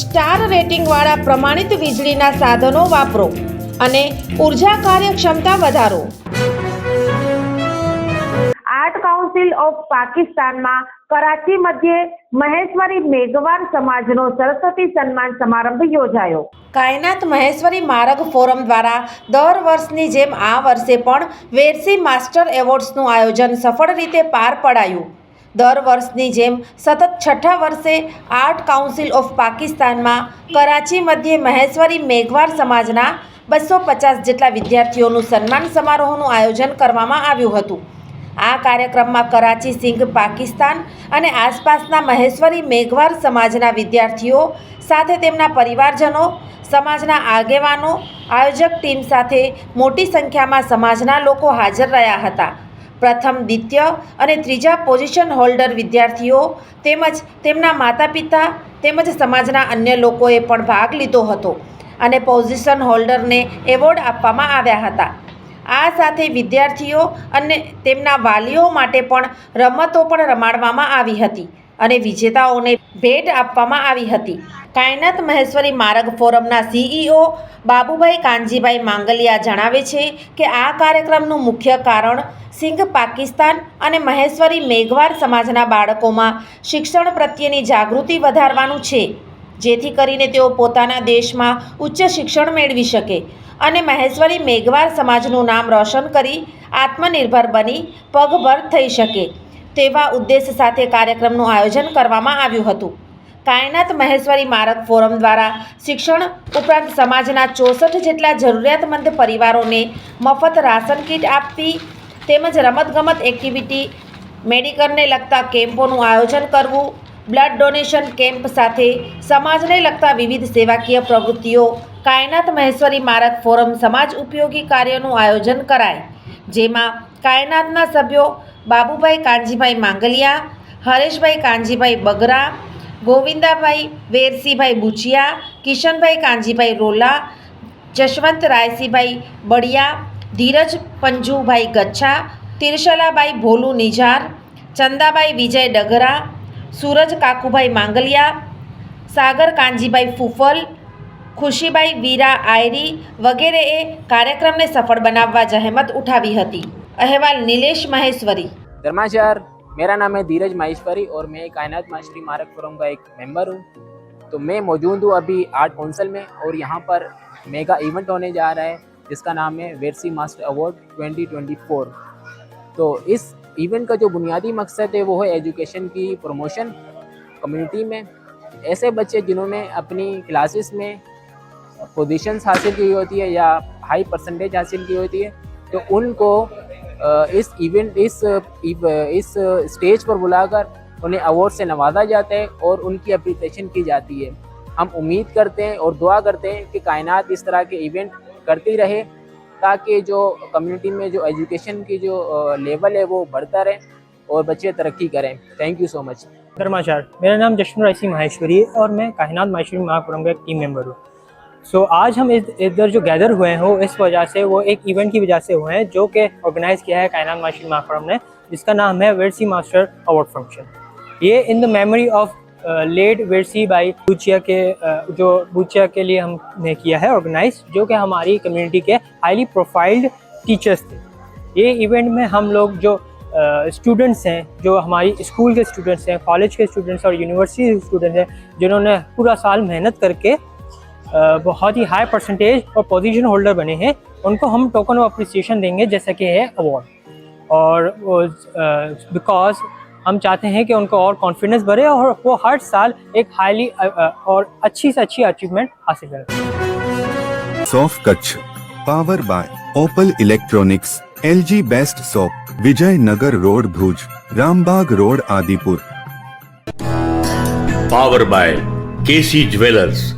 Star રેટિંગવાળા પ્રમાણિત વીજળીના સાધનો વાપરો અને ઊર્જા કાર્યક્ષમતા વધારો. આર્ટ કાઉન્સિલ ઓફ પાકિસ્તાનમાં કરાચી મધ્યે મહેશ્વરી મેઘવાર સમાજનો સરસ્વતી સન્માન સમારંભ યોજાયો. કાયનાત મહેશ્વરી માર્ગ ફોરમ દ્વારા દર વર્ષની જેમ આ વર્ષે પણ વેરસી માસ્ટર એવોર્ડ્સનું આયોજન સફળ રીતે પાર પડાયું. દર વર્ષની જેમ સતત છઠ્ઠા વર્ષે આર્ટ કાઉન્સિલ ઓફ પાકિસ્તાનમાં કરાચી મધ્યે મહેશ્વરી મેઘવાર સમાજના બસો પચાસ જેટલા વિદ્યાર્થીઓનું સન્માન સમારોહનું આયોજન કરવામાં આવ્યું હતું. આ કાર્યક્રમમાં કરાચી સિંઘ પાકિસ્તાન અને આસપાસના મહેશ્વરી મેઘવાર સમાજના વિદ્યાર્થીઓ સાથે તેમના પરિવારજનો, સમાજના આગેવાનો, આયોજક ટીમ સાથે મોટી સંખ્યામાં સમાજના લોકો હાજર રહ્યા હતા. પ્રથમ, દ્વિતીય અને ત્રીજા પોઝિશન હોલ્ડર વિદ્યાર્થીઓ તેમજ તેમના માતા પિતા તેમજ સમાજના અન્ય લોકોએ પણ ભાગ લીધો હતો અને પોઝિશન હોલ્ડરને એવોર્ડ આપવામાં આવ્યા હતા. આ સાથે વિદ્યાર્થીઓ અને તેમના વાલીઓ માટે પણ રમતો પણ રમાડવામાં આવી હતી. અને વિજેતાઓને ભેટ આપવામાં આવી હતી. કાયનાત મહેશ્વરી માર્ગ ફોરમના સીઈઓ બાબુભાઈ કાનજીભાઈ માંગલિયા જણાવે છે કે આ કાર્યક્રમનું મુખ્ય કારણ સિંઘ પાકિસ્તાન અને મહેશ્વરી મેઘવાર સમાજના બાળકોમાં શિક્ષણ પ્રત્યેની જાગૃતિ વધારવાનું છે, જેથી કરીને તેઓ પોતાના દેશમાં ઉચ્ચ શિક્ષણ મેળવી શકે અને મહેશ્વરી મેઘવાર સમાજનું નામ રોશન કરી આત્મનિર્ભર બની, પગભર થઈ શકે. તેવા ઉદ્દેશ સાથે કાર્યક્રમનું આયોજન કરવામાં આવ્યું હતું. કાયનાત મહેશ્વરી મારક ફોરમ દ્વારા શિક્ષણ ઉપરાંત સમાજના ચોસઠ જેટલા જરૂરિયાતમંદ પરિવારોને મફત રાશન કીટ આપવી તેમજ રમતગમત એક્ટિવિટી મેડિકલને લગતા કેમ્પોનું આયોજન કરવું, બ્લડ ડોનેશન કેમ્પ સાથે સમાજને લગતા વિવિધ સેવાકીય પ્રવૃત્તિઓ કાયનાત મહેશ્વરી મારક ફોરમ સમાજ ઉપયોગી કાર્યનું આયોજન કરાય. જેમાં કાયનાતના સભ્યો બાબુભાઈ કાનજીભાઈ માંગલિયા, હરેશભાઈ કાનજીભાઈ બગરા, ગોવિંદાભાઈ વેરસીભાઈ બુચિયા, કિશનભાઈ કાનજીભાઈ રોલા, જશવંત રાયસીભાઈ બળિયા ધીરજ પંજુભાઈ ગચ્છા તિરશલાભાઈ ભોલુ નિજાર ચંદાબાઈ વિજય ડગરા, સૂરજ કાકુભાઈ માંગલિયા, સાગર કાનજીભાઈ ફૂફલ ખુશીભાઈ વીરા આયરી વગેરેએ કાર્યક્રમને સફળ બનાવવા જહેમત ઉઠાવી હતી. अहवाल नीलेश माहेश्वरी। धर्माचार, मेरा नाम है धीरज माहेश्वरी और मैं कायनात मास्टरी मारक फोरम का एक मेंबर हूँ। तो मैं मौजूद हूँ अभी आर्ट काउंसिल में और यहाँ पर मेगा इवेंट होने जा रहा है, जिसका नाम है वेरसी मास्टर अवार्ड 2024 तो इस इवेंट का जो बुनियादी मकसद है, वो है एजुकेशन की प्रमोशन कम्युनिटी में। ऐसे बच्चे जिन्होंने अपनी क्लासेस में पोजीशंस हासिल की होती है या हाई परसेंटेज हासिल की होती है तो उनको इस इवेंट इस इस स्टेज पर बुलाकर उन्हें अवार्ड से नवाजा जाता है और उनकी अप्रिसिएशन की जाती है। हम उम्मीद करते हैं और दुआ करते हैं कि कायनात इस तरह के इवेंट करती रहे, ताकि जो कम्युनिटी में जो एजुकेशन की जो लेवल है वो बढ़ता रहे और बच्चे तरक्की करें। थैंक यू सो मच धर्माचार मेरा नाम जश्न राइसी माहेश्वरी है और मैं कायनात माहेश्वरी महापुरम का एक टीम मेंबर हूँ। सो so, आज हम इधर जो गैदर हुए हैं इस वजह से वो एक इवेंट की वजह से हुए हैं जो कि ऑर्गेनाइज किया है कायनात माहेश्वरी महापुरम ने जिसका नाम है वेरसी मास्टर अवार्ड फ़ंक्शन ये in the memory of late Versi Bai Buchia के अ, जो बूचिया के लिए हमने किया है ऑर्गेनाइज जो कि हमारी कम्युनिटी के हाईली प्रोफाइल्ड टीचर्स थे. ये इवेंट में हम लोग जो स्टूडेंट्स uh, हैं जो हमारी स्कूल के स्टूडेंट्स हैं कॉलेज के स्टूडेंट्स और यूनिवर्सिटी के स्टूडेंट्स हैं जिन्होंने पूरा साल मेहनत करके बहुत ही हाई परसेंटेज और पोजीशन होल्डर बने हैं। उनको हम टोकन ऑफ़ अप्रिसिएशन देंगे जैसा कि है अवार्ड और बिकॉज़ हम चाहते हैं कि उनको और कॉन्फिडेंस बढ़े और वो हर साल एक हाईली और अच्छी से अच्छी अचीवमेंट हासिल करें। Soft Kutch power by Opal electronics L G best shop Vijay Nagar road Bhuj Rambagh road Adipur power by KC jewellers